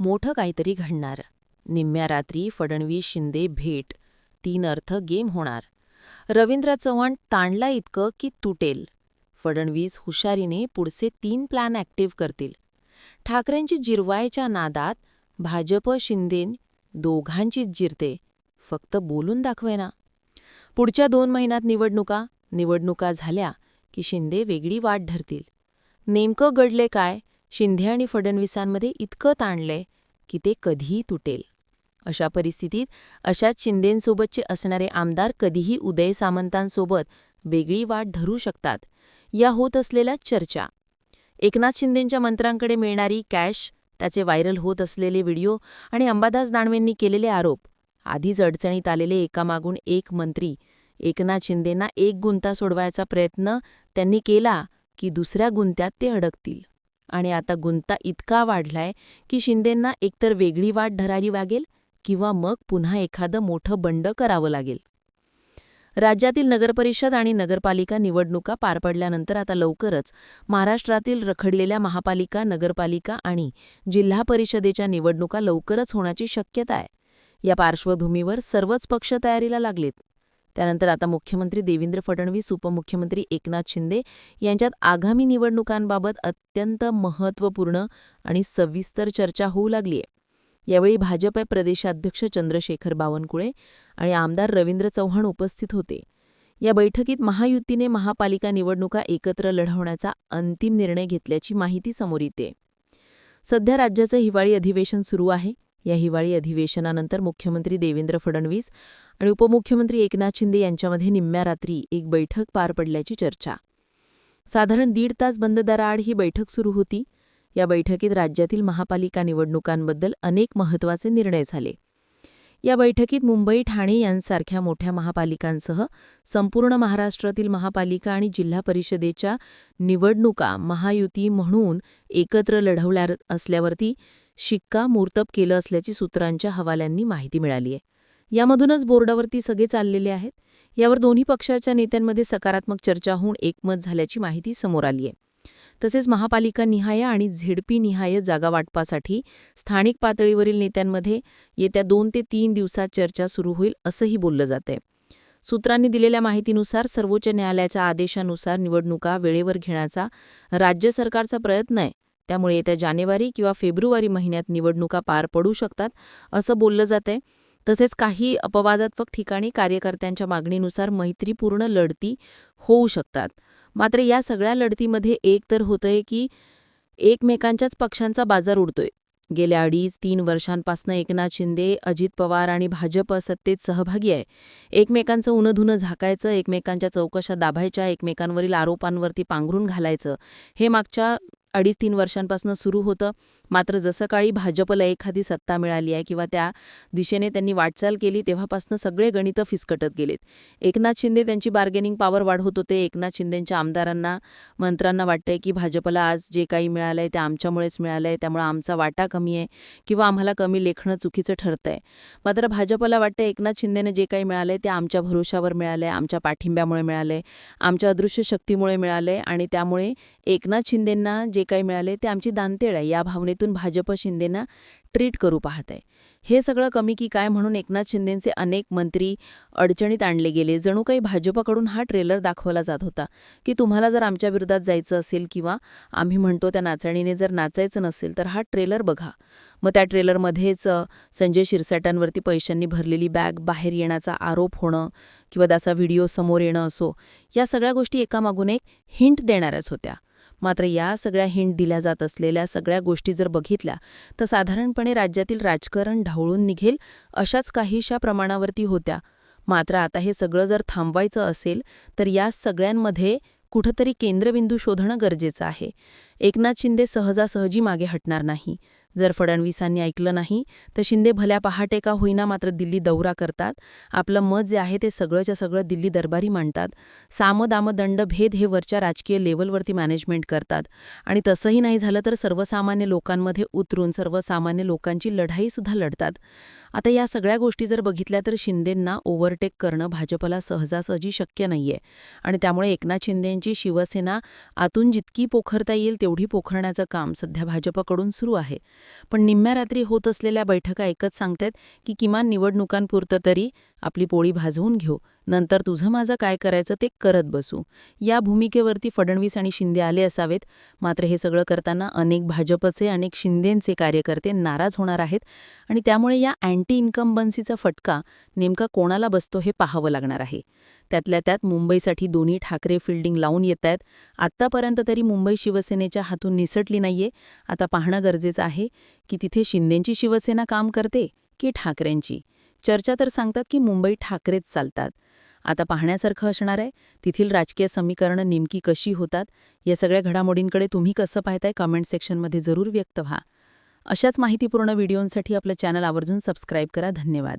मोठं काहीतरी घडणार. निम्म्या रात्री फडणवीस शिंदे भेट. तीन अर्थ गेम होणार. रवींद्र चव्हाण ताणला इतकं की तुटेल. फडणवीस हुशारीने पुढचे तीन प्लॅन ॲक्टिव्ह करतील. ठाकरेंची जिरवायच्या नादात भाजप शिंदेन दोघांचीच जिरते. फक्त बोलून दाखवेना. पुढच्या दोन महिन्यात निवडणुका. निवडणुका झाल्या की शिंदे वेगळी वाट धरतील. नेमकं घडले काय? शिंदे आणि फडणवीसांमध्ये इतकं ताणलंय की ते कधीही तुटेल. अशा परिस्थितीत अशाच शिंदेंसोबतचे असणारे आमदार कधीही उदय सामंतांसोबत वेगळी वाट धरू शकतात या होत असलेल्या चर्चा. एकनाथ शिंदेंच्या मंत्र्यांकडे मिळणारी कॅश त्याचे व्हायरल होत असलेले व्हिडिओ आणि अंबादास दानवेंनी केलेले आरोप आधीच अडचणीत आलेले एकामागून एक मंत्री एकनाथ शिंदेंना एक गुंता सोडवायचा प्रयत्न त्यांनी केला की दुसऱ्या गुंत्यात ते अडकतील. आणि आता गुंता इतका वाढलाय की शिंदेंना एकतर वेगळी वाट धरावी लागेल किंवा मग पुन्हा एखादं मोठं बंड करावं लागेल. राज्यातील नगरपरिषद आणि नगरपालिका निवडणुका पार पडल्यानंतर आता लवकरच महाराष्ट्रातील रखडलेल्या महापालिका नगरपालिका आणि जिल्हा परिषदेच्या निवडणुका लवकरच होण्याची शक्यता आहे. या पार्श्वभूमीवर सर्वच पक्ष तयारीला लागलेत. त्यानंतर आता मुख्यमंत्री देवेंद्र फडणवीस उपमुख्यमंत्री एकनाथ शिंदे यांच्यात आगामी निवडणुकांबाबत अत्यंत महत्त्वपूर्ण आणि सविस्तर चर्चा होऊ लागलीय यावेळी भाजप प्रदेशाध्यक्ष चंद्रशेखर बावनकुळे आणि आमदार रवींद्र चव्हाण उपस्थित होते. या बैठकीत महायुतीने महापालिका निवडणुका एकत्र लढवण्याचा अंतिम निर्णय घेतल्याची माहिती समोर येते. सध्या राज्याचं हिवाळी अधिवेशन सुरू आहे. या हिवाळी अधिवेशनानंतर मुख्यमंत्री देवेंद्र फडणवीस आणि उपमुख्यमंत्री एकनाथ शिंदे यांच्यामध्ये निम्म्या रात्री एक बैठक पार पडल्याची चर्चा. साधारण दीड तास बंद दराआड ही बैठक सुरू होती. या बैठकीत राज्यातील महापालिका निवडणुकांबद्दल अनेक महत्त्वाचे निर्णय झाले. या बैठकीत मुंबई ठाणे यांसारख्या मोठ्या महापालिकांसह संपूर्ण महाराष्ट्रातील महापालिका आणि जिल्हा परिषदेच्या निवडणुका महायुती म्हणून एकत्र लढवल्या असल्यावरती शिक्कामोर्तब केलं असल्याची सूत्रांच्या हवाल्यांनी माहिती मिळाली आहे यामधूनच बोर्डावरती सगळे चाललेले आहेत. यावर दोन्ही पक्षाच्या नेत्यांमध्ये सकारात्मक चर्चा होऊन एकमत झाल्याची माहिती समोर आली आहे तसेच महापालिका निहाय आणि झेडपी निहाय जागा वाटपासाठी स्थानिक पातळीवरील नेत्यांमध्ये येत्या दोन ते तीन दिवसात चर्चा सुरू होईल असंही बोललं जातंय. सूत्रांनी दिलेल्या माहितीनुसार सर्वोच्च न्यायालयाच्या आदेशानुसार निवडणुका वेळेवर घेण्याचा राज्य सरकारचा प्रयत्न आहे. त्यामुळे येत्या जानेवारी किंवा फेब्रुवारी महिन्यात निवडणुका पार पडू शकतात असं बोललं जातंय. तसेच काही अपवादात्मक ठिकाणी कार्यकर्त्यांच्या मागणीनुसार मैत्रीपूर्ण लढती होऊ शकतात. मात्र या सगळ्या लढतीमध्ये एक तर होतंय की एकमेकांच्याच पक्षांचा बाजार उडतोय. गेल्या अडीच तीन वर्षांपासून एकनाथ शिंदे अजित पवार आणि भाजप सत्तेत सहभागी आहे. एकमेकांचं उनधुनं झाकायचं एकमेकांच्या चौकशा दाबायच्या एकमेकांवरील आरोपांवरती पांघरून घालायचं हे मागच्या अडीच तीन वर्षांपासून सुरू होतं. मात्र जसं काळी भाजपला एखादी सत्ता मिळाली आहे किंवा त्या दिशेने त्यांनी वाटचाल केली तेव्हापासून सगळे गणितं फिसकटत गेलेत. एकनाथ शिंदे त्यांची बार्गेनिंग पॉवर वाढवत होते. एकनाथ शिंदेंच्या आमदारांना मंत्र्यांना वाटतंय की भाजपला आज जे काही मिळालं आहे ते आमच्यामुळेच मिळालं आहे त्यामुळे आमचा वाटा कमी आहे किंवा आम्हाला कमी लेखणं चुकीचं ठरतंय. मात्र भाजपला वाटतं एकनाथ शिंदेनं जे काही मिळालंय ते आमच्या भरोशावर आहे आमच्या पाठिंब्यामुळे मिळालं आहे आमच्या अदृश्य शक्तीमुळे आहे आणि त्यामुळे एकनाथ शिंदेंना जे काही मिळाले ते आमची दानतेळ आहे. या भावनेत माध्यमातून भाजप शिंदेना ट्रीट करू पाहत आहे. हे सगळं कमी की काय म्हणून एकनाथ शिंदेंचे अनेक मंत्री अडचणीत आणले गेले. जणू काही भाजपकडून हा ट्रेलर दाखवला जात होता की तुम्हाला जर आमच्या विरोधात जायचं असेल किंवा आम्ही म्हणतो त्या नाचणीने जर नाचायचं नसेल तर हा ट्रेलर बघा. मग त्या ट्रेलरमध्येच संजय शिरसाटांवरती पैशांनी भरलेली बॅग बाहेर येण्याचा आरोप होणं किंवा त्याचा व्हिडिओ समोर येणं असो या सगळ्या गोष्टी एकामागून एक हिंट देणाऱ्याच होत्या. मात्र या सगळ्या हिंट दिल्या जात असलेल्या सगळ्या गोष्टी जर बघितल्या तर साधारणपणे राज्यातील राजकारण ढावळून निघेल अशाच काहीशा प्रमाणावरती होत्या. मात्र आता हे सगळं जर थांबवायचं असेल तर या सगळ्यांमध्ये कुठंतरी केंद्रबिंदू शोधणं गरजेचं आहे. एकनाथ शिंदे सहजासहजी मागे हटणार नाही. जर फडणवीसांनी ऐकलं नाही तर शिंदे भल्या पहाटे का होईना मात्र दिल्ली दौरा करतात. आपलं मत जे आहे ते सगळंच्या सगळं दिल्ली दरबारी मांडतात. सामदामदंड भेद हे वरच्या राजकीय लेवलवरती मॅनेजमेंट करतात. आणि तसंही नाही झालं तर सर्वसामान्य लोकांमध्ये उतरून सर्वसामान्य लोकांची लढाईसुद्धा लढतात. आता या सगळ्या गोष्टी जर बघितल्या तर शिंदेंना ओव्हरटेक करणं भाजपला सहजासहजी शक्य नाहीये. आणि त्यामुळे एकनाथ शिंदेंची शिवसेना आतून जितकी पोखरता येईल तेवढी पोखरण्याचं काम सध्या भाजपकडून सुरू आहे. पण निम्म्या रात्री होत असलेल्या बैठका एकच सांगतायत की किमान निवडणुकांपुरतं तरी आपली पोळी भाजवून घेऊ. नंतर तुझं माझं काय करायचं ते करत बसू. या भूमिकेवरती फडणवीस आणि शिंदे आले असावेत. मात्र हे सगळं करताना अनेक भाजपचे अनेक शिंदेंचे कार्यकर्ते नाराज होणार आहेत आणि त्यामुळे या अँटी इन्कम्बन्सीचा फटका नेमका कोणाला बसतो हे पाहावं लागणार आहे. त्यातल्या त्यात मुंबईसाठी दोन्ही ठाकरे फिल्डिंग लावून येत आहेत. आत्तापर्यंत तरी मुंबई शिवसेनेच्या हातून निसटली नाहीये. आता पाहणं गरजेचं आहे की तिथे शिंदेंची शिवसेना काम करते की ठाकरेंची? चर्चा तर सांगतात की मुंबई ठाकरेच चालतात. आता पाहण्यासारखं असणार आहे. तेथील राजकीय समीकरणं नेमकी कशी होतात? या सगळ्या घडामोडींकडे तुम्ही कसं पाहताय कमेंट सेक्शनमध्ये जरूर व्यक्त व्हा. अशाच माहितीपूर्ण व्हिडिओंसाठी आपलं चॅनल आवर्जून सबस्क्राईब करा. धन्यवाद.